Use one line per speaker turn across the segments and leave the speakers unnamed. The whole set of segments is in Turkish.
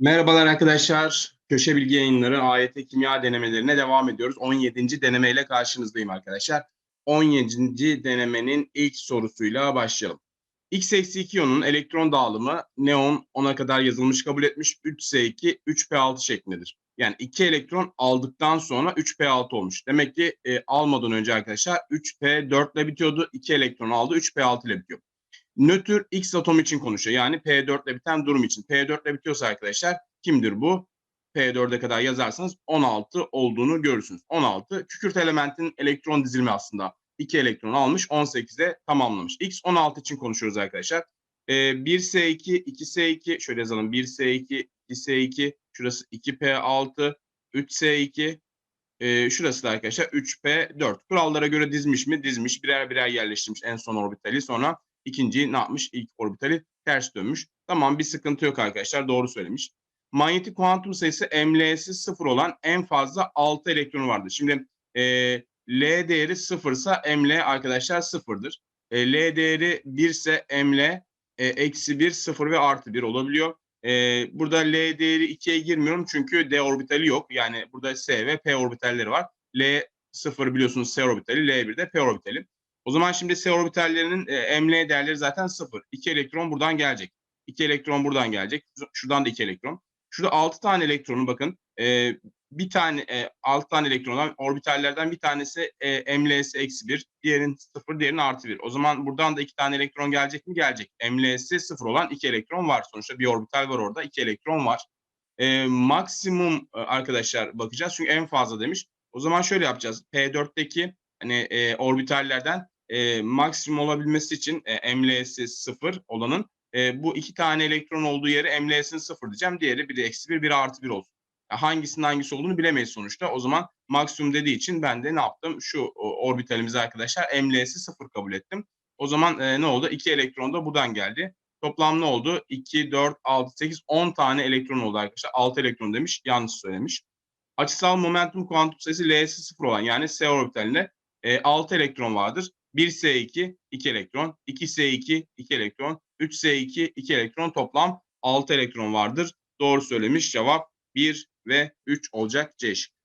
Merhabalar arkadaşlar. Köşe Bilgi Yayınları AYT Kimya denemelerine devam ediyoruz. 17. denemeyle karşınızdayım arkadaşlar. 17. denemenin ilk sorusuyla başlayalım. X eksi 2 iyonun elektron dağılımı neon 10'a kadar yazılmış kabul etmiş 3S2 3P6 şeklindedir. Yani 2 elektron aldıktan sonra 3P6 olmuş. Demek ki e, almadan önce arkadaşlar 3P4 ile bitiyordu. 2 elektron aldı 3P6 ile bitiyor. Nötr X atom için konuşuyor. Yani P4 ile biten durum için. P4 ile bitiyorsa arkadaşlar kimdir bu? P4'e kadar yazarsanız 16 olduğunu görürsünüz. 16 kükürt elementin elektron dizilimi aslında. 2 elektron almış 18'de tamamlamış. X 16 için konuşuyoruz arkadaşlar. Ee, 1S2, 2S2 şöyle yazalım. 1S2, 2S2 şurası 2P6, 3S2 ee, şurası da arkadaşlar 3P4. Kurallara göre dizmiş mi? Dizmiş. Birer birer yerleştirmiş en son orbitali. Sonra ikinciyi ne yapmış? İlk orbitali ters dönmüş. Tamam bir sıkıntı yok arkadaşlar. Doğru söylemiş. Manyetik kuantum sayısı ML'si sıfır olan en fazla 6 elektronu vardır. Şimdi e, L değeri sıfırsa ML arkadaşlar sıfırdır. E, L değeri 1 ise ML e, eksi 1, 0 ve artı 1 olabiliyor. E, burada L değeri 2'ye girmiyorum çünkü D orbitali yok. Yani burada S ve P orbitalleri var. L 0 biliyorsunuz S orbitali, L1 de P orbitali. O zaman şimdi S orbitallerinin e, ML değerleri zaten 0. 2 elektron buradan gelecek. 2 elektron buradan gelecek. Şuradan da 2 elektron. Şurada 6 tane elektronu bakın. E, bir tane e, 6 tane elektrondan orbitallerden bir tanesi e, ML'si eksi 1, diğerinin 0, diğerinin artı 1. O zaman buradan da 2 tane elektron gelecek mi? Gelecek. ML'si 0 olan 2 elektron var. Sonuçta bir orbital var orada. 2 elektron var. E, maksimum e, arkadaşlar bakacağız. Çünkü en fazla demiş. O zaman şöyle yapacağız. P4'teki hani e, orbitallerden e, maksimum olabilmesi için e, ML'si 0 olanın e, bu iki tane elektron olduğu yere ML'sini 0 diyeceğim. Diğeri biri eksi 1, biri artı 1 olsun. Yani hangisinin hangisi olduğunu bilemeyiz sonuçta. O zaman maksimum dediği için ben de ne yaptım? Şu orbitalimizi arkadaşlar ML'si 0 kabul ettim. O zaman e, ne oldu? 2 elektron da buradan geldi. Toplam ne oldu? 2, 4, 6, 8, 10 tane elektron oldu arkadaşlar. 6 elektron demiş. Yanlış söylemiş. Açısal momentum kuantum sayısı L'si 0 olan yani S orbitalinde e, 6 elektron vardır. 1S2 2 elektron, 2S2 2 elektron, 3S2 2 elektron toplam 6 elektron vardır. Doğru söylemiş cevap 1 ve 3 olacak C şıkkı.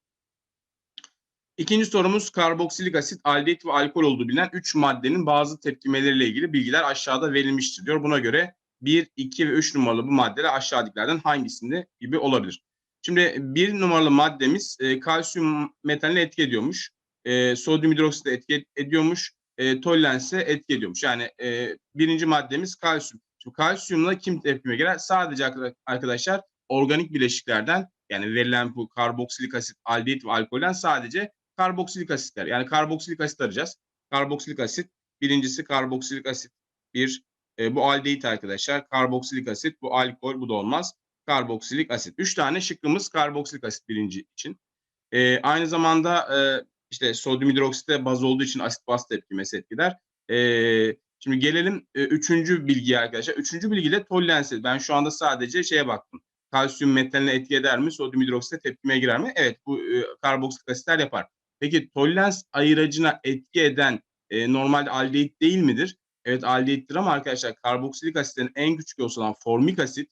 İkinci sorumuz karboksilik asit, aldehit ve alkol olduğu bilinen 3 maddenin bazı tepkimeleriyle ilgili bilgiler aşağıda verilmiştir diyor. Buna göre 1, 2 ve 3 numaralı bu maddeler aşağıdakilerden hangisinde gibi olabilir? Şimdi bir numaralı maddemiz e, kalsiyum metaline etki ediyormuş. E, sodyum hidroksit etki ediyormuş e, tollense etki ediyormuş. Yani e, birinci maddemiz kalsiyum. Şimdi kalsiyumla kim tepkime girer? Sadece arkadaşlar organik bileşiklerden yani verilen bu karboksilik asit, aldehit ve alkolden sadece karboksilik asitler. Yani karboksilik asit arayacağız. Karboksilik asit birincisi karboksilik asit bir e, bu aldehit arkadaşlar. Karboksilik asit bu alkol bu da olmaz. Karboksilik asit. Üç tane şıkkımız karboksilik asit birinci için. E, aynı zamanda e, işte sodyum hidroksite baz olduğu için asit baz tepkimesi etkiler. Ee, şimdi gelelim e, üçüncü bilgiye arkadaşlar. Üçüncü bilgiyle tollensi. Ben şu anda sadece şeye baktım. Kalsiyum metaline etki eder mi? Sodyum hidroksite tepkimeye girer mi? Evet bu e, karboksilik asitler yapar. Peki tollens ayıracına etki eden e, normal aldehit değil midir? Evet aldehittir ama arkadaşlar karboksilik asitlerin en küçük olsa olan formik asit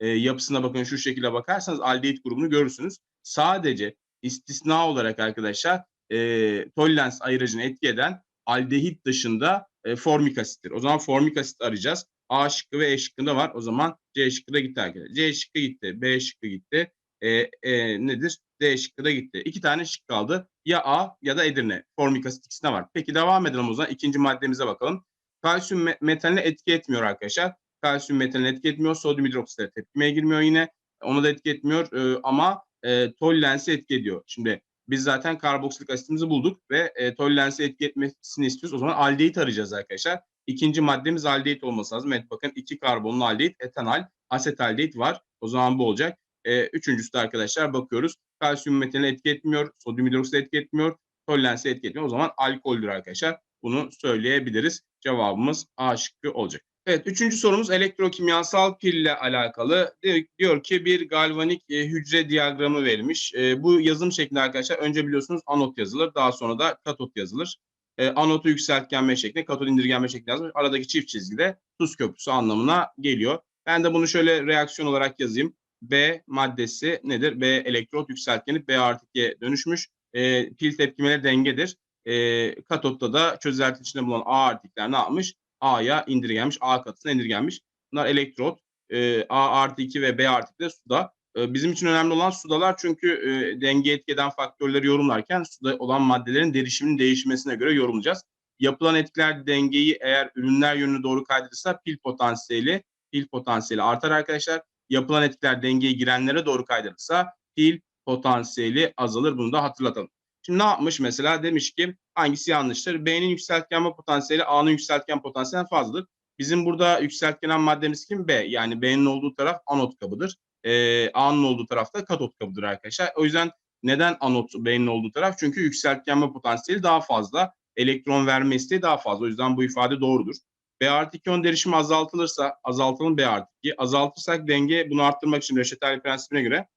e, yapısına bakın şu şekilde bakarsanız aldehit grubunu görürsünüz. Sadece istisna olarak arkadaşlar e, tollens ayırıcını etki eden aldehit dışında e, formik asittir. O zaman formik asit arayacağız. A şıkkı ve E şıkkında var. O zaman C şıkkı da gitti arkadaşlar. C şıkkı gitti. B şıkkı gitti. E, e, nedir? D şıkkı da gitti. İki tane şık kaldı. Ya A ya da Edirne. Formik asit ikisinde var. Peki devam edelim o zaman. İkinci maddemize bakalım. Kalsiyum metaline etki etmiyor arkadaşlar. Kalsiyum metaline etki etmiyor. Sodyum hidroksite tepkimeye girmiyor yine. Ona da etki etmiyor e, ama e, tollensi etki ediyor. Şimdi biz zaten karboksilik asitimizi bulduk ve e, tollense etki etmesini istiyoruz. O zaman aldehit arayacağız arkadaşlar. İkinci maddemiz aldehit olması lazım. Evet bakın iki karbonlu aldehit, etanal, asetaldehit var. O zaman bu olacak. E, üçüncüsü de arkadaşlar bakıyoruz. Kalsiyum metaline etki etmiyor, sodyum hidroksit etki etmiyor, tollense etki etmiyor. O zaman alkoldür arkadaşlar. Bunu söyleyebiliriz. Cevabımız A şıkkı olacak. Evet, üçüncü sorumuz elektrokimyasal pille alakalı. Diyor, ki bir galvanik e, hücre diyagramı verilmiş. E, bu yazım şeklinde arkadaşlar önce biliyorsunuz anot yazılır, daha sonra da katot yazılır. E, anotu yükseltgenme şeklinde, katot indirgenme şeklinde yazılır. Aradaki çift çizgide tuz köprüsü anlamına geliyor. Ben de bunu şöyle reaksiyon olarak yazayım. B maddesi nedir? B elektrot yükseltgeni B artı 2'ye dönüşmüş. E, pil tepkimeleri dengedir. E, katotta da çözelti içinde bulunan A artıklar ne yapmış? A'ya indirgenmiş. A katısına indirgenmiş. Bunlar elektrot. E, A artı 2 ve B artı 2 de suda. E, bizim için önemli olan sudalar çünkü e, denge etki eden faktörleri yorumlarken suda olan maddelerin derişiminin değişmesine göre yorumlayacağız. Yapılan etkiler dengeyi eğer ürünler yönüne doğru kaydırırsa pil potansiyeli pil potansiyeli artar arkadaşlar. Yapılan etkiler dengeye girenlere doğru kaydırırsa pil potansiyeli azalır. Bunu da hatırlatalım. Şimdi ne yapmış mesela? Demiş ki hangisi yanlıştır? B'nin yükseltgenme potansiyeli A'nın yükseltgen potansiyelinden fazladır. Bizim burada yükseltgenen maddemiz kim? B. Yani B'nin olduğu taraf anot kabıdır. Ee, A'nın olduğu taraf da katot kabıdır arkadaşlar. O yüzden neden anot B'nin olduğu taraf? Çünkü yükseltgenme potansiyeli daha fazla. Elektron verme isteği daha fazla. O yüzden bu ifade doğrudur. B artı 2 iyon derişimi azaltılırsa azaltalım B artı 2. Azaltırsak denge bunu arttırmak için Reşetali prensibine göre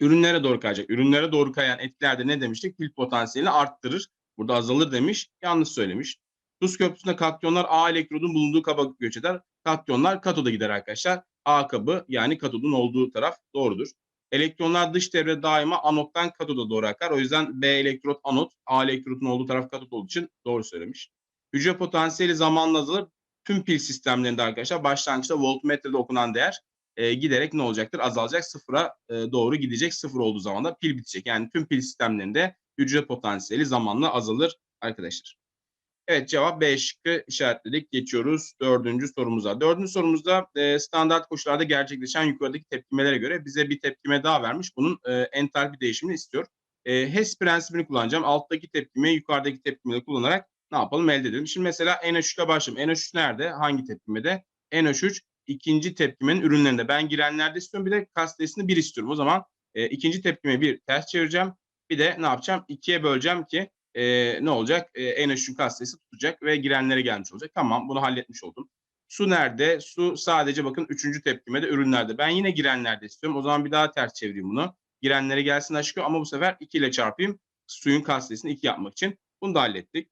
ürünlere doğru kayacak. Ürünlere doğru kayan etkilerde ne demiştik? Pil potansiyelini arttırır. Burada azalır demiş. Yanlış söylemiş. Tuz köprüsünde katyonlar A elektrodun bulunduğu kaba göç eder. Katyonlar katoda gider arkadaşlar. A kabı yani katodun olduğu taraf doğrudur. Elektronlar dış devre daima anottan katoda doğru akar. O yüzden B elektrot anot, A elektrotun olduğu taraf katot olduğu için doğru söylemiş. Hücre potansiyeli zamanla azalır. Tüm pil sistemlerinde arkadaşlar başlangıçta voltmetrede okunan değer e, giderek ne olacaktır? Azalacak. Sıfıra e, doğru gidecek. Sıfır olduğu zaman da pil bitecek. Yani tüm pil sistemlerinde hücre potansiyeli zamanla azalır arkadaşlar. Evet cevap B şıkkı işaretledik. Geçiyoruz dördüncü sorumuza. Dördüncü sorumuzda e, standart koşullarda gerçekleşen yukarıdaki tepkimelere göre bize bir tepkime daha vermiş. Bunun e, entalpi değişimini istiyor. E, HES prensibini kullanacağım. Alttaki tepkimeyi yukarıdaki tepkimeyle kullanarak ne yapalım elde edelim. Şimdi mesela NH3 ile başlayalım. NH3 nerede? Hangi tepkimede? NH3 ikinci tepkimenin ürünlerinde. Ben girenlerde istiyorum. Bir de kastesini bir istiyorum. O zaman e, ikinci tepkime bir ters çevireceğim. Bir de ne yapacağım? İkiye böleceğim ki e, ne olacak? E, NH3'ün kastesi tutacak ve girenlere gelmiş olacak. Tamam bunu halletmiş oldum. Su nerede? Su sadece bakın üçüncü tepkimede ürünlerde. Ben yine girenlerde istiyorum. O zaman bir daha ters çevireyim bunu. Girenlere gelsin aşkı ama bu sefer 2 ile çarpayım. Suyun kastesini 2 yapmak için. Bunu da hallettik.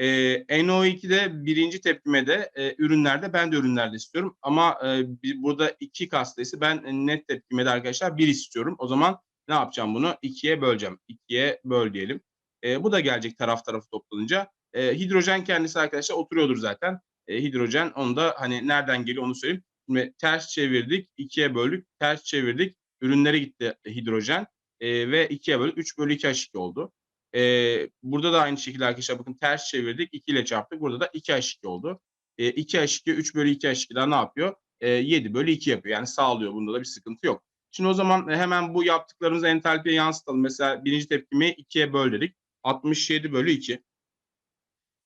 E, NO2'de birinci tepkimede e, ürünlerde ben de ürünlerde istiyorum. Ama e, bir, burada iki kastesi ben net tepkimede arkadaşlar bir istiyorum. O zaman ne yapacağım bunu? ikiye böleceğim. İkiye böl diyelim. E, bu da gelecek taraf tarafı toplanınca. E, hidrojen kendisi arkadaşlar oturuyordur zaten. E, hidrojen onu da hani nereden geliyor onu söyleyeyim. Şimdi ters çevirdik, ikiye böldük, ters çevirdik. Ürünlere gitti hidrojen e, ve ikiye böldük. 3 bölü 2 H2 oldu. Ee, burada da aynı şekilde arkadaşlar bakın ters çevirdik. 2 ile çarptık. Burada da 2H2 oldu. Ee, 2H2 3 bölü 2H2'den ne yapıyor? Ee, 7 bölü 2 yapıyor. Yani sağlıyor. Bunda da bir sıkıntı yok. Şimdi o zaman hemen bu yaptıklarımızı entalpiye yansıtalım. Mesela birinci tepkimeyi 2'ye böl dedik. 67 bölü 2.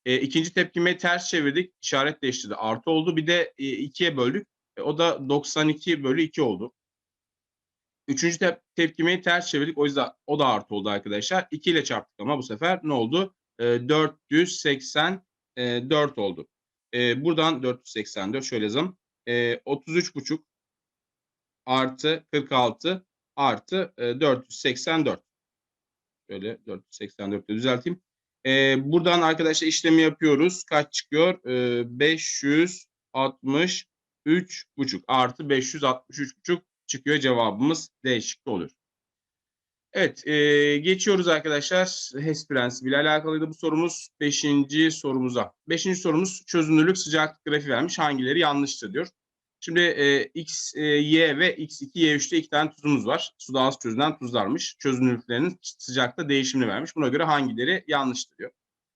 E, ikinci tepkimeyi ters çevirdik. İşaret değiştirdi. Artı oldu. Bir de e, 2'ye böldük. E, o da 92 bölü 2 oldu. Üçüncü tep tepkimeyi ters çevirdik. O yüzden o da artı oldu arkadaşlar. 2 ile çarptık ama bu sefer ne oldu? E, 484 oldu. E, buradan 484 şöyle yazalım. E, 33,5 artı 46 artı e, 484. Şöyle 484'te düzelteyim. E, buradan arkadaşlar işlemi yapıyoruz. Kaç çıkıyor? E, 563,5 artı 563,5 çıkıyor cevabımız D şıkkı olur. Evet e, geçiyoruz arkadaşlar HES prensibiyle alakalıydı bu sorumuz. Beşinci sorumuza. Beşinci sorumuz çözünürlük sıcaklık grafiği vermiş. Hangileri yanlıştır diyor. Şimdi e, X, e, Y ve X2, Y3'te iki tane tuzumuz var. Suda az çözünen tuzlarmış. Çözünürlüklerinin sıcaklıkta değişimini vermiş. Buna göre hangileri yanlıştır diyor.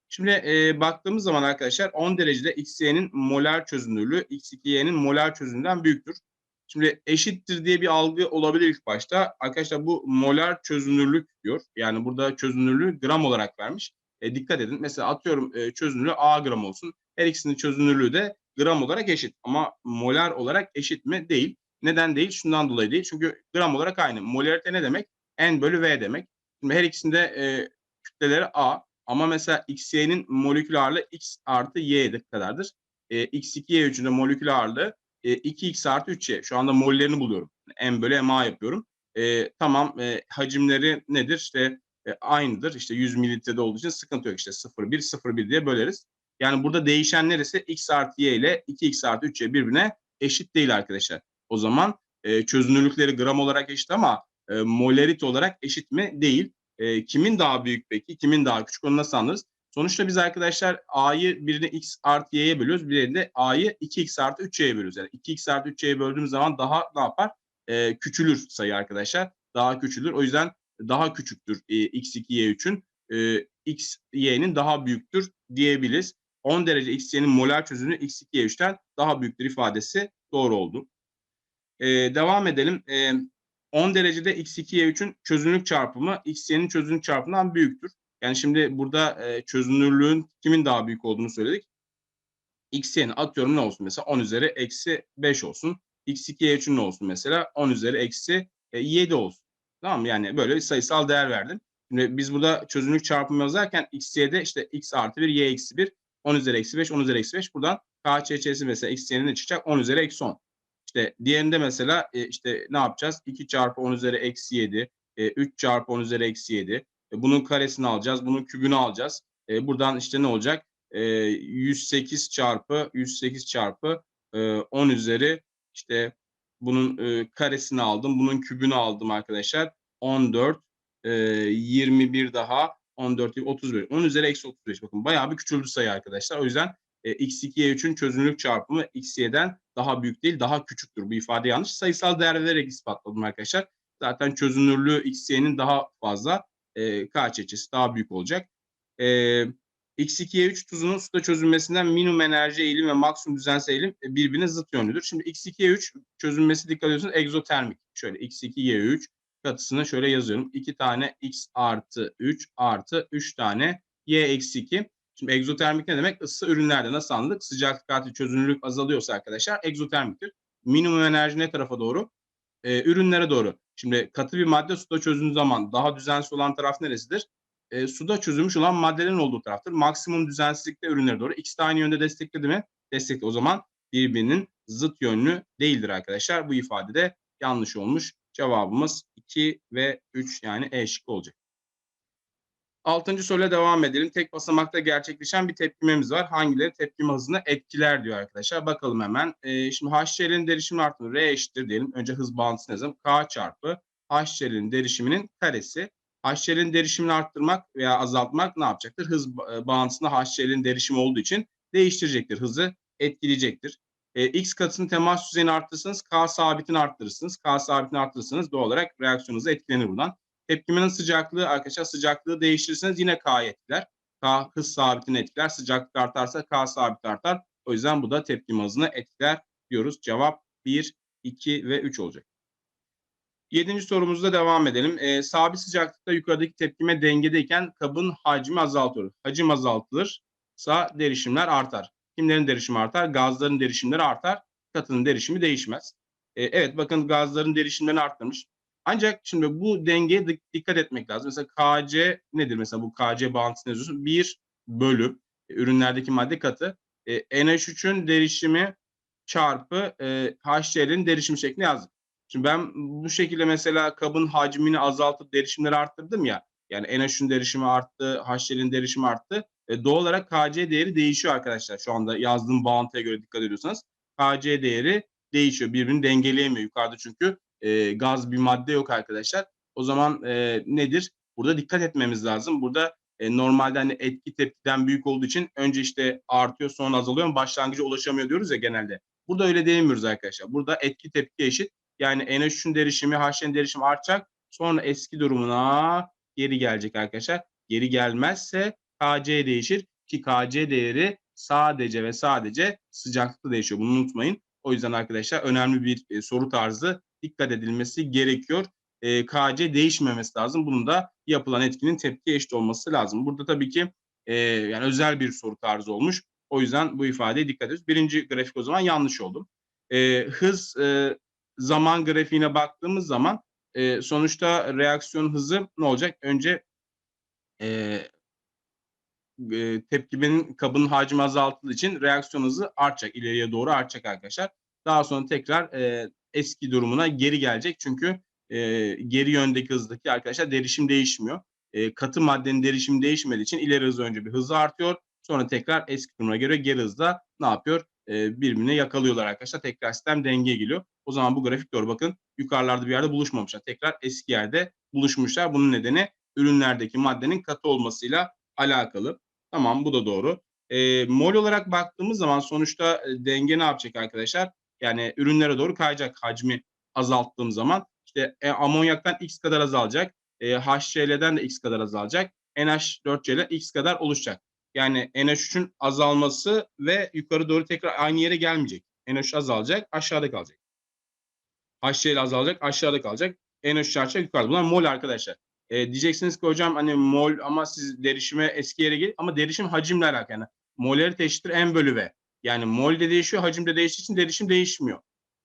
Şimdi e, baktığımız zaman arkadaşlar 10 derecede XY'nin molar çözünürlüğü X2Y'nin molar çözünürlüğünden büyüktür. Şimdi eşittir diye bir algı olabilir ilk başta. Arkadaşlar bu molar çözünürlük diyor. Yani burada çözünürlüğü gram olarak vermiş. E, dikkat edin. Mesela atıyorum e, çözünürlüğü A gram olsun. Her ikisinin çözünürlüğü de gram olarak eşit. Ama molar olarak eşit mi? Değil. Neden değil? Şundan dolayı değil. Çünkü gram olarak aynı. Molarite ne demek? N bölü V demek. Şimdi her ikisinde e, kütleleri A. Ama mesela XY'nin molekül ağırlığı X artı Y kadardır. E, X2Y3'ün molekül ağırlığı e, 2x artı 3y. Şu anda mollerini buluyorum. M bölü MA yapıyorum. E, tamam e, hacimleri nedir? İşte e, aynıdır. İşte 100 mililitrede olduğu için sıkıntı yok. İşte 0,1, 0,1 diye böleriz. Yani burada değişen neresi? x artı y ile 2x artı 3y birbirine eşit değil arkadaşlar. O zaman e, çözünürlükleri gram olarak eşit ama e, molarit olarak eşit mi? Değil. E, kimin daha büyük peki? Kimin daha küçük? Onu nasıl anlarız? Sonuçta biz arkadaşlar A'yı birini X artı Y'ye bölüyoruz. Diğerini de A'yı 2X artı 3Y'ye bölüyoruz. Yani 2X artı 3Y'ye böldüğümüz zaman daha ne yapar? E, küçülür sayı arkadaşlar. Daha küçülür. O yüzden daha küçüktür e, X2 Y3'ün. E, X Y'nin daha büyüktür diyebiliriz. 10 derece X Y'nin molar çözünürlüğü X2 Y3'ten daha büyüktür ifadesi doğru oldu. E, devam edelim. E, 10 derecede X2 Y3'ün çözünürlük çarpımı X Y'nin çözünürlük çarpımından büyüktür. Yani şimdi burada e, çözünürlüğün kimin daha büyük olduğunu söyledik. X Y'nin atıyorum ne olsun mesela 10 üzeri eksi 5 olsun. X2 Y3'ün ne olsun mesela 10 üzeri eksi e, 7 olsun. Tamam? Yani böyle bir sayısal değer verdim. Şimdi biz burada çözünürlük çarpımı yazarken XY'de işte X artı 1, Y eksi 1, 10 üzeri eksi 5, 10 üzeri eksi 5. Buradan KÇÇ'si mesela XY'nin ne çıkacak? 10 üzeri eksi 10. İşte diğerinde mesela e, işte ne yapacağız? 2 çarpı 10 üzeri eksi 7, e, 3 çarpı 10 üzeri eksi 7. E, bunun karesini alacağız, bunun kübünü alacağız. E, buradan işte ne olacak? E, 108 çarpı 108 çarpı e, 10 üzeri işte bunun e, karesini aldım, bunun kübünü aldım arkadaşlar. 14, e, 21 daha 14, 31. 10 üzeri eksi 35. Bakın bayağı bir küçüldü sayı arkadaşlar. O yüzden e, x2'ye 3'ün çözünürlük çarpımı xy'den daha büyük değil, daha küçüktür. Bu ifade yanlış. Sayısal değer vererek ispatladım arkadaşlar. Zaten çözünürlüğü xy'nin daha fazla, e, KÇ'si daha büyük olacak. E, X2'ye 3 tuzunun suda çözülmesinden minimum enerji eğilim ve maksimum düzensel eğilim e, birbirine zıt yönlüdür. Şimdi X2'ye 3 çözülmesi dikkat ediyorsunuz egzotermik. Şöyle X2'ye 3 katısını şöyle yazıyorum. 2 tane X artı 3 artı 3 tane Y eksi 2. Şimdi egzotermik ne demek? Isı ürünlerde nasıl anladık? Sıcaklık artı çözünürlük azalıyorsa arkadaşlar egzotermiktir. Minimum enerji ne tarafa doğru? Ee, ürünlere doğru. Şimdi katı bir madde suda çözüldüğü zaman daha düzensiz olan taraf neresidir? e, suda çözülmüş olan maddelerin olduğu taraftır. Maksimum düzensizlikte ürünlere doğru. İkisi de aynı yönde destekledi mi? Destekli. O zaman birbirinin zıt yönlü değildir arkadaşlar. Bu ifade de yanlış olmuş. Cevabımız 2 ve 3 yani E şıkkı olacak. Altıncı soruyla devam edelim. Tek basamakta gerçekleşen bir tepkimemiz var. Hangileri tepkime hızını etkiler diyor arkadaşlar. Bakalım hemen. Ee, şimdi HCl'in derişimini artırır. R eşittir diyelim. Önce hız bağıntısını yazalım. K çarpı HCl'in derişiminin karesi. HCl'in derişimini arttırmak veya azaltmak ne yapacaktır? Hız bağıntısında HCl'in derişimi olduğu için değiştirecektir. Hızı etkileyecektir. E, X katısının temas düzeyini arttırırsanız K sabitini arttırırsınız. K sabitini arttırırsanız doğal olarak reaksiyonunuz etkilenir buradan. Tepkimenin sıcaklığı arkadaşlar sıcaklığı değiştirirseniz yine K'yı etkiler. K hız sabitini etkiler. Sıcaklık artarsa K sabit artar. O yüzden bu da tepkime hızını etkiler diyoruz. Cevap 1, 2 ve 3 olacak. Yedinci sorumuzda devam edelim. E, sabit sıcaklıkta yukarıdaki tepkime dengedeyken kabın hacmi azaltılır. Hacim azaltılırsa derişimler artar. Kimlerin derişimi artar? Gazların derişimleri artar. Katının derişimi değişmez. E, evet bakın gazların derişimlerini arttırmış. Ancak şimdi bu dengeye dikkat etmek lazım. Mesela KC nedir? Mesela bu KC bağıntısını yazıyorsun. 1 bölü e, ürünlerdeki madde katı. E, NH3'ün derişimi çarpı e, HCl'in derişimi şeklinde yazdık. Şimdi ben bu şekilde mesela kabın hacmini azaltıp derişimleri arttırdım ya. Yani NH3'ün derişimi arttı, HCl'in derişimi arttı. E, doğal olarak KC değeri değişiyor arkadaşlar. Şu anda yazdığım bağıntıya göre dikkat ediyorsanız. KC değeri değişiyor. Birbirini dengeleyemiyor yukarıda çünkü e, gaz bir madde yok arkadaşlar. O zaman e, nedir? Burada dikkat etmemiz lazım. Burada e, normalde hani etki tepkiden büyük olduğu için önce işte artıyor sonra azalıyor başlangıca ulaşamıyor diyoruz ya genelde. Burada öyle diyemiyoruz arkadaşlar. Burada etki tepki eşit. Yani NH3'ün derişimi, HC'nin derişimi artacak. Sonra eski durumuna geri gelecek arkadaşlar. Geri gelmezse KC değişir ki KC değeri sadece ve sadece sıcaklıkta değişiyor. Bunu unutmayın. O yüzden arkadaşlar önemli bir soru tarzı dikkat edilmesi gerekiyor. E, KC değişmemesi lazım. Bunun da yapılan etkinin tepki eşit olması lazım. Burada tabii ki e, yani özel bir soru tarzı olmuş. O yüzden bu ifadeye dikkat ediyoruz. Birinci grafik o zaman yanlış oldu. E, hız e, zaman grafiğine baktığımız zaman e, sonuçta reaksiyon hızı ne olacak? Önce e, e, tepkimenin kabının hacmi azaltıldığı için reaksiyon hızı artacak. ileriye doğru artacak arkadaşlar. Daha sonra tekrar e, eski durumuna geri gelecek. Çünkü e, geri yöndeki hızdaki arkadaşlar derişim değişmiyor. E, katı maddenin derişimi değişmediği için ileri hızı önce bir hızı artıyor. Sonra tekrar eski durumuna göre geri hızda ne yapıyor? e, birbirine yakalıyorlar arkadaşlar. Tekrar sistem dengeye geliyor. O zaman bu grafik doğru bakın. Yukarılarda bir yerde buluşmamışlar. Tekrar eski yerde buluşmuşlar. Bunun nedeni ürünlerdeki maddenin katı olmasıyla alakalı. Tamam bu da doğru. E, mol olarak baktığımız zaman sonuçta denge ne yapacak arkadaşlar? Yani ürünlere doğru kayacak hacmi azalttığım zaman. İşte e, amonyaktan x kadar azalacak. E, HCl'den de x kadar azalacak. NH4Cl x kadar oluşacak. Yani NH3'ün azalması ve yukarı doğru tekrar aynı yere gelmeyecek. NH3 azalacak, aşağıda kalacak. HCl azalacak, aşağıda kalacak. NH3 artacak, yukarıda. Bunlar mol arkadaşlar. E, diyeceksiniz ki hocam hani mol ama siz derişime eski yere gelin ama derişim hacimle alakalı. Yani molarite eşittir n bölü v. Yani mol de değişiyor, hacim de değiştiği için derişim değişmiyor.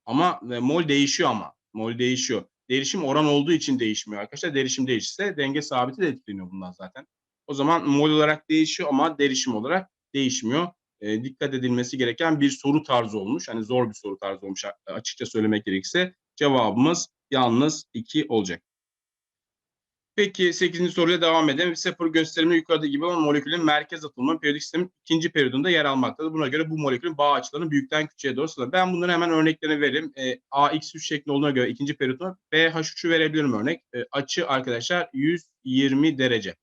Ama e, mol değişiyor ama. Mol değişiyor. Derişim oran olduğu için değişmiyor arkadaşlar. Derişim değişirse denge sabiti de etkileniyor bundan zaten. O zaman mol olarak değişiyor ama derişim olarak değişmiyor. E, dikkat edilmesi gereken bir soru tarzı olmuş. Hani zor bir soru tarzı olmuş açıkça söylemek gerekirse. Cevabımız yalnız 2 olacak. Peki 8. soruyla devam edelim. Sıfır gösterimli yukarıda gibi olan molekülün merkez atılımı periyodik sistemin ikinci periyodunda yer almaktadır. Buna göre bu molekülün bağ açılarının büyükten küçüğe doğru sıralar. Ben bunları hemen örneklerini vereyim. E, AX3 şeklinde olduğuna göre ikinci periyoduna BH3'ü verebilirim örnek. E, açı arkadaşlar 120 derece.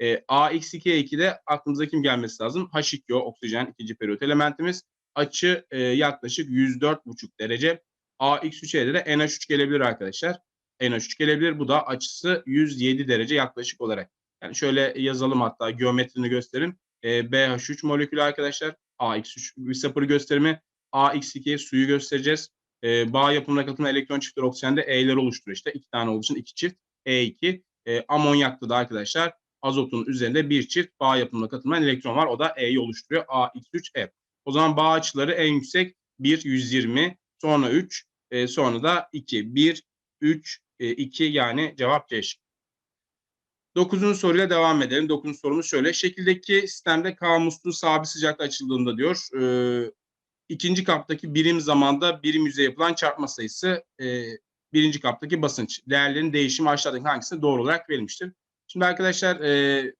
E, AX2'ye aklımıza kim gelmesi lazım? H2O oksijen ikinci periyot elementimiz. Açı e, yaklaşık 104,5 derece. AX3'e de NH3 gelebilir arkadaşlar. NH3 gelebilir. Bu da açısı 107 derece yaklaşık olarak. Yani şöyle yazalım hatta geometrini gösterin. E, BH3 molekülü arkadaşlar. AX3 bir sıfır gösterimi. AX2'ye suyu göstereceğiz. E, bağ yapımına katılan elektron çiftleri oksijende E'ler oluşturuyor işte. iki tane olduğu iki çift E2. E, amonyakta da arkadaşlar azotun üzerinde bir çift bağ yapımına katılan elektron var. O da E'yi oluşturuyor. AX3E. O zaman bağ açıları en yüksek 1, 120, sonra 3, e, sonra da 2. 1, 3, 2 yani cevap C şıkkı. Dokuzuncu soruyla devam edelim. Dokuzuncu sorumuz şöyle. Şekildeki sistemde K musluğu sabit sıcakta açıldığında diyor. E, ikinci kaptaki birim zamanda birim yüzeye yapılan çarpma sayısı e, birinci kaptaki basınç. Değerlerin değişimi aşağıdaki hangisine doğru olarak verilmiştir? Şimdi arkadaşlar e,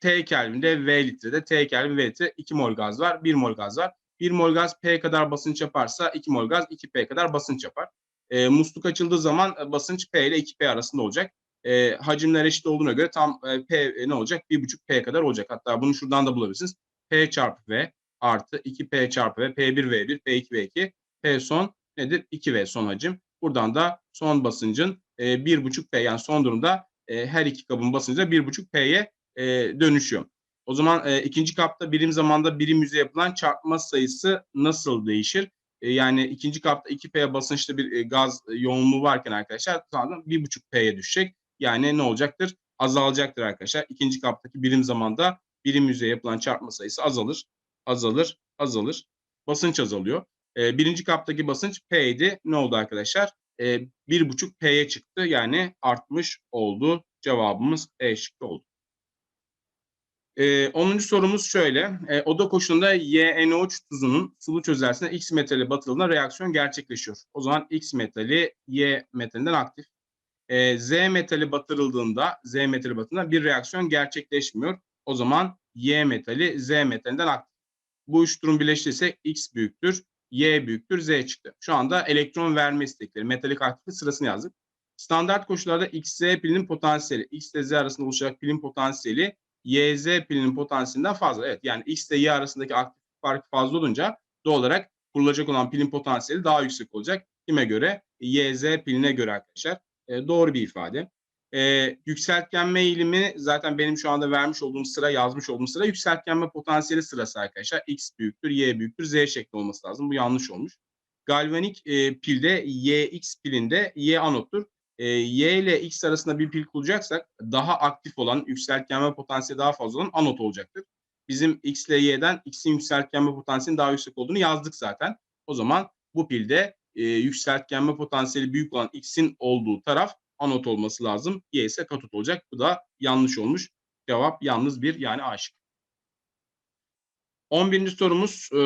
T kelvinde V litrede T kelvin V litre 2 mol gaz var. 1 mol gaz var. 1 mol gaz P kadar basınç yaparsa 2 mol gaz 2P kadar basınç yapar. E, musluk açıldığı zaman e, basınç P ile 2P arasında olacak. E, hacimler eşit olduğuna göre tam e, P e, ne olacak? 1,5 P kadar olacak. Hatta bunu şuradan da bulabilirsiniz. P çarpı V artı 2P çarpı V. P1V1, P2V2. P son nedir? 2V son hacim. Buradan da son basıncın e, 1,5 P yani son durumda e, her iki kabın basıncı 1,5 P'ye e, dönüşüyor. O zaman e, ikinci kapta birim zamanda birim yüzeye yapılan çarpma sayısı nasıl değişir? E, yani ikinci kapta 2P basınçlı bir e, gaz yoğunluğu varken arkadaşlar sonra 1,5 P'ye düşecek. Yani ne olacaktır? Azalacaktır arkadaşlar. İkinci kaptaki birim zamanda birim yüzeye yapılan çarpma sayısı azalır, azalır, azalır. Basınç azalıyor. E, birinci kaptaki basınç P'ydi. Ne oldu arkadaşlar? E, 1,5 P'ye çıktı. Yani artmış oldu. Cevabımız E şıkkı oldu. Ee, 10. sorumuz şöyle. Ee, oda koşulunda YNO3 tuzunun sulu çözeltisine X metali batırıldığında reaksiyon gerçekleşiyor. O zaman X metali Y metalinden aktif. Ee, Z metali batırıldığında Z metali batırıldığında bir reaksiyon gerçekleşmiyor. O zaman Y metali Z metalinden aktif. Bu üç durum birleştirirse X büyüktür, Y büyüktür, Z çıktı. Şu anda elektron verme istekleri, metalik aktiflik sırasını yazdık. Standart koşullarda XZ pilinin potansiyeli, X ile Z arasında oluşacak pilin potansiyeli YZ pilinin potansiyelinden fazla. Evet yani X ile Y arasındaki aktif fark fazla olunca doğal olarak kurulacak olan pilin potansiyeli daha yüksek olacak. Kime göre? YZ piline göre arkadaşlar. E, doğru bir ifade. E, yükseltgenme eğilimi zaten benim şu anda vermiş olduğum sıra yazmış olduğum sıra yükseltgenme potansiyeli sırası arkadaşlar. X büyüktür, Y büyüktür, Z şekli olması lazım. Bu yanlış olmuş. Galvanik e, pilde YX pilinde Y anottur e, Y ile X arasında bir pil kuracaksak daha aktif olan, yükseltgenme potansiyeli daha fazla olan anot olacaktır. Bizim X ile Y'den X'in yükseltgenme potansiyelinin daha yüksek olduğunu yazdık zaten. O zaman bu pilde e, yükseltgenme potansiyeli büyük olan X'in olduğu taraf anot olması lazım. Y ise katot olacak. Bu da yanlış olmuş. Cevap yalnız bir yani A şıkkı. 11. sorumuz e,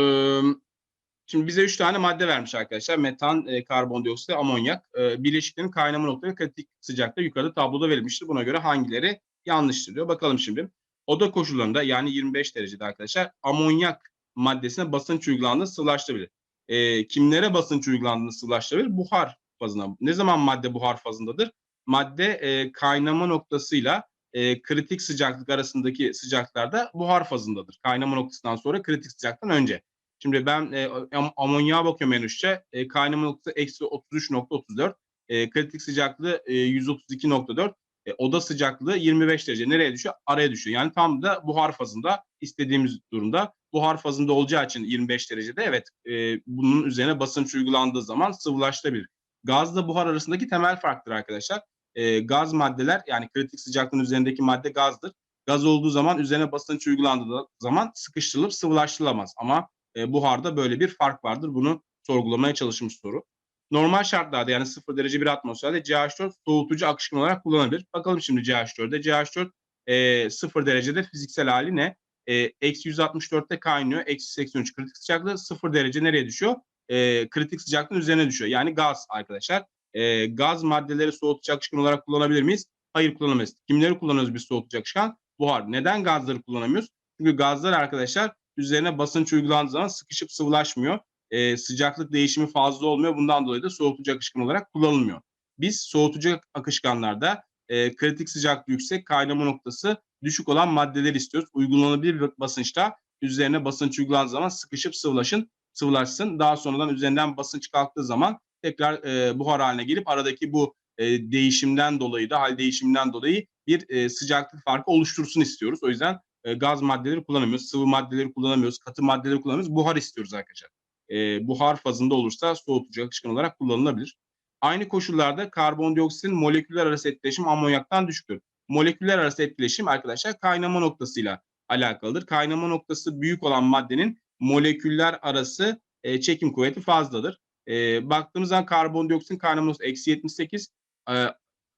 Şimdi bize üç tane madde vermiş arkadaşlar. Metan, e, karbondioksit amonyak. E, bileşiklerin kaynama noktası kritik sıcaklıkta yukarıda tabloda verilmiştir. Buna göre hangileri yanlıştır diyor. Bakalım şimdi. Oda koşullarında yani 25 derecede arkadaşlar amonyak maddesine basınç uygulandığında sıvılaştırabilir. E, kimlere basınç uygulandığında sıvılaştırabilir? Buhar fazına. Ne zaman madde buhar fazındadır? Madde e, kaynama noktasıyla e, kritik sıcaklık arasındaki sıcaklarda buhar fazındadır. Kaynama noktasından sonra kritik sıcaklıktan önce. Şimdi ben e, am- amonyağa bakıyorum en üstte. E, kaynama noktası eksi 33.34. E, kritik sıcaklığı e, 132.4. E, oda sıcaklığı 25 derece. Nereye düşüyor? Araya düşüyor. Yani tam da buhar fazında istediğimiz durumda. Buhar fazında olacağı için 25 derecede evet e, bunun üzerine basınç uygulandığı zaman sıvılaştırabilir. Gazla buhar arasındaki temel farktır arkadaşlar. E, gaz maddeler yani kritik sıcaklığın üzerindeki madde gazdır. Gaz olduğu zaman üzerine basınç uygulandığı zaman sıkıştırılıp sıvılaştırılamaz. Ama e, buharda böyle bir fark vardır. Bunu sorgulamaya çalışmış soru. Normal şartlarda yani 0 derece bir atmosferde CH4 soğutucu akışkan olarak kullanılabilir. Bakalım şimdi CH4'e. CH4 e, 0 derecede fiziksel hali ne? E, Eksi 164'te kaynıyor. Eksi 83 kritik sıcaklığı 0 derece nereye düşüyor? E, kritik sıcaklığın üzerine düşüyor. Yani gaz arkadaşlar. E, gaz maddeleri soğutucu akışkan olarak kullanabilir miyiz? Hayır kullanamayız. Kimleri kullanıyoruz biz soğutucu akışkan? Buhar. Neden gazları kullanamıyoruz? Çünkü gazlar arkadaşlar üzerine basınç uygulandığı zaman sıkışıp sıvılaşmıyor. E, sıcaklık değişimi fazla olmuyor. Bundan dolayı da soğutucu akışkan olarak kullanılmıyor. Biz soğutucu akışkanlarda e, kritik sıcaklık yüksek, kaynama noktası düşük olan maddeler istiyoruz. Uygulanabilir bir basınçta üzerine basınç uygulandığı zaman sıkışıp sıvılaşın, sıvılaşsın. Daha sonradan üzerinden basınç kalktığı zaman tekrar e, buhar haline gelip aradaki bu e, değişimden dolayı da hal değişiminden dolayı bir e, sıcaklık farkı oluştursun istiyoruz. O yüzden e, gaz maddeleri kullanamıyoruz, sıvı maddeleri kullanamıyoruz, katı maddeleri kullanamıyoruz. Buhar istiyoruz arkadaşlar. E, buhar fazında olursa soğutucu akışkan olarak kullanılabilir. Aynı koşullarda karbondioksitin moleküller arası etkileşim amonyaktan düşüktür. Moleküller arası etkileşim arkadaşlar kaynama noktasıyla alakalıdır. Kaynama noktası büyük olan maddenin moleküller arası e, çekim kuvveti fazladır. E, baktığımız zaman karbondioksitin kaynama noktası eksi 78, e,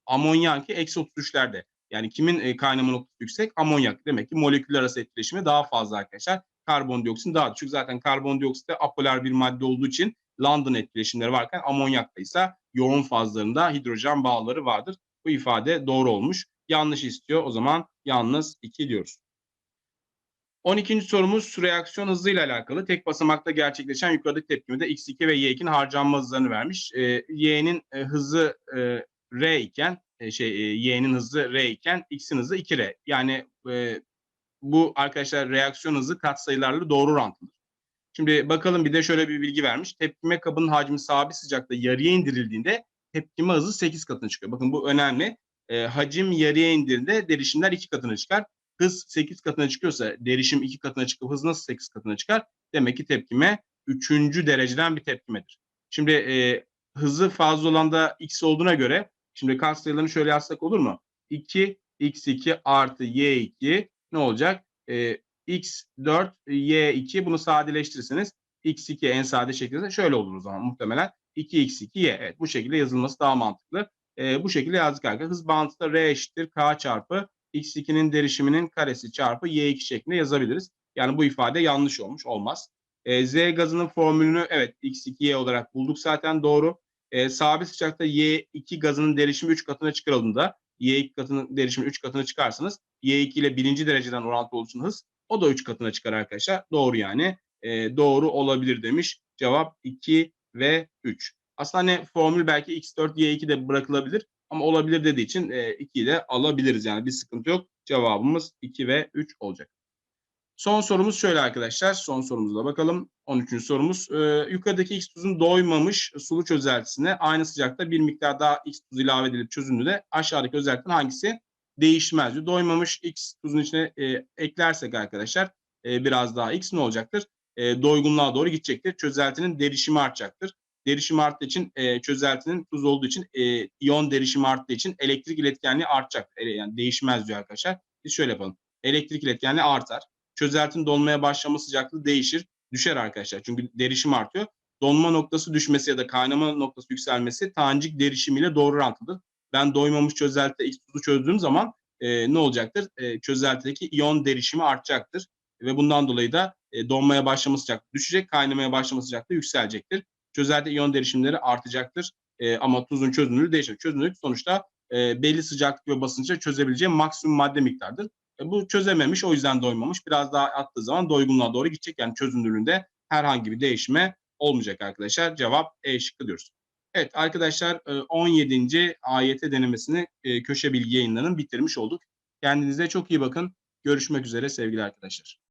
amonyanki eksi 33'lerde. Yani kimin e, kaynama noktası yüksek? Amonyak. Demek ki moleküller arası etkileşimi daha fazla arkadaşlar. Karbondioksit daha düşük. Zaten karbondioksit de apolar bir madde olduğu için London etkileşimleri varken amonyakta ise yoğun fazlarında hidrojen bağları vardır. Bu ifade doğru olmuş. Yanlış istiyor. O zaman yalnız 2 diyoruz. 12. sorumuz reaksiyon hızıyla alakalı. Tek basamakta gerçekleşen yukarıdaki tepkimede x2 ve y2'nin harcanma hızlarını vermiş. E, y'nin e, hızı e, r iken e, şey e, y'nin hızı r iken x'in hızı 2r. Yani e, bu arkadaşlar reaksiyon hızı katsayılarla doğru orantılıdır. Şimdi bakalım bir de şöyle bir bilgi vermiş. Tepkime kabının hacmi sabit sıcakta yarıya indirildiğinde tepkime hızı 8 katına çıkıyor. Bakın bu önemli. E, hacim yarıya indirildiğinde derişimler 2 katına çıkar. Hız 8 katına çıkıyorsa derişim 2 katına çıkıp hız nasıl 8 katına çıkar? Demek ki tepkime 3. dereceden bir tepkimedir. Şimdi e, hızı fazla olan da x olduğuna göre şimdi katsayılarını şöyle yazsak olur mu? 2 x2 artı y2 ne olacak? E, x4 y2 bunu sadeleştirirseniz x2 en sade şekilde şöyle olur o zaman muhtemelen 2x2 y. Evet bu şekilde yazılması daha mantıklı. E, bu şekilde yazdık arkadaşlar. Hız bağıntısı r eşittir k çarpı x2'nin derişiminin karesi çarpı y2 şeklinde yazabiliriz. Yani bu ifade yanlış olmuş. Olmaz. E, Z gazının formülünü evet x2y olarak bulduk zaten doğru. E, sabit sıcakta y2 gazının derişimi 3 katına çıkarıldığında y2 katının derişimi 3 katına çıkarsanız y2 ile birinci dereceden orantılı olsun hız o da 3 katına çıkar arkadaşlar. Doğru yani. E, doğru olabilir demiş. Cevap 2 ve 3. Aslında hani formül belki x4 y2 de bırakılabilir ama olabilir dediği için e, 2'yi de alabiliriz yani bir sıkıntı yok. Cevabımız 2 ve 3 olacak. Son sorumuz şöyle arkadaşlar. Son sorumuza bakalım. 13. sorumuz. Ee, yukarıdaki X tuzun doymamış sulu çözeltisine aynı sıcakta bir miktar daha X tuzu ilave edilip çözündüğünde aşağıdaki özellikten hangisi değişmez diyor. Doymamış X tuzun içine e, eklersek arkadaşlar e, biraz daha X ne olacaktır? E, doygunluğa doğru gidecektir. Çözeltinin derişimi artacaktır. Derişim arttığı için e, çözeltinin tuz olduğu için e, iyon derişimi arttığı için elektrik iletkenliği artacak. E, yani değişmez diyor arkadaşlar. Biz şöyle yapalım. Elektrik iletkenliği artar çözeltinin donmaya başlama sıcaklığı değişir. Düşer arkadaşlar. Çünkü derişim artıyor. Donma noktası düşmesi ya da kaynama noktası yükselmesi tanecik derişimiyle doğru orantılıdır. Ben doymamış çözeltide X tuzu çözdüğüm zaman e, ne olacaktır? E, çözeltideki iyon derişimi artacaktır. Ve bundan dolayı da e, donmaya başlama sıcaklığı düşecek, kaynamaya başlama sıcaklığı yükselecektir. Çözeltide iyon derişimleri artacaktır. E, ama tuzun çözünürlüğü değişir. Çözünürlük sonuçta e, belli sıcaklık ve basınca çözebileceği maksimum madde miktardır. E, bu çözememiş o yüzden doymamış. Biraz daha attığı zaman doygunluğa doğru gidecek. Yani çözünürlüğünde herhangi bir değişme olmayacak arkadaşlar. Cevap E şıkkı diyoruz. Evet arkadaşlar e, 17. AYT denemesini e, Köşe Bilgi Yayınları'nın bitirmiş olduk. Kendinize çok iyi bakın. Görüşmek üzere sevgili arkadaşlar.